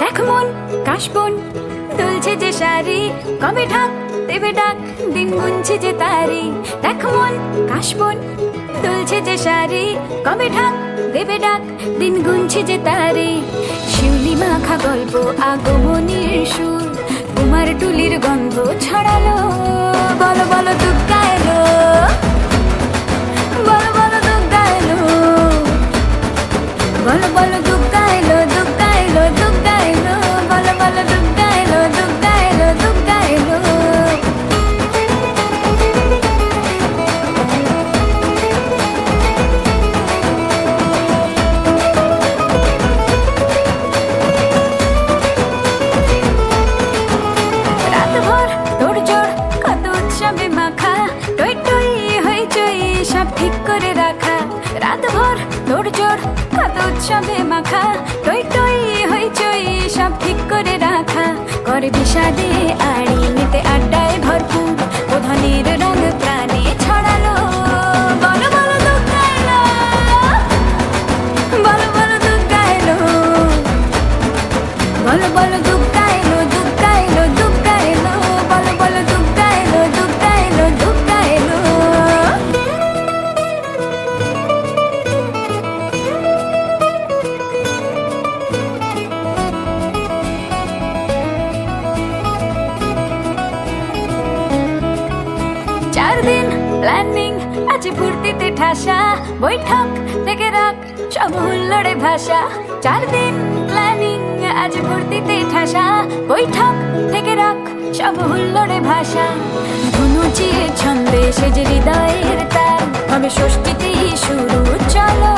দেখ মন কাশবন দুলছে যে শাড়ি, কবে ঢাক দেবে ডাক? দিন গুনছে যে তারি, দেখ মন কাশবন দুলছে যে শাড়ি, কবে ঢাক দেবে ডাক? দিন গুনছে যে তারি। শিউলি মাখা গল্প, আগমনীর সুর, কুমার টুলির গন্ধ ছড়ালো। বলো বলো দুগ্গা উৎসবে মাখা টই টই হইচই সব ঠিক করে রাখা। করে বিষাদে প্ল্যানিং আছে ফুর্তিতে ঠাসা বৈঠক থেকে রাখ সব হুল্লোড়ে ভাষা। চার দিন প্ল্যানিং আজ ফুর্তিতে ঠাসা বৈঠক থেকে রাখ সব হুল্লোড়ে ভাষা ধুনুচিয়ে ছন্দে সেজে হৃদয়ের তার হবে ষষ্ঠীতেই শুরু, চলো।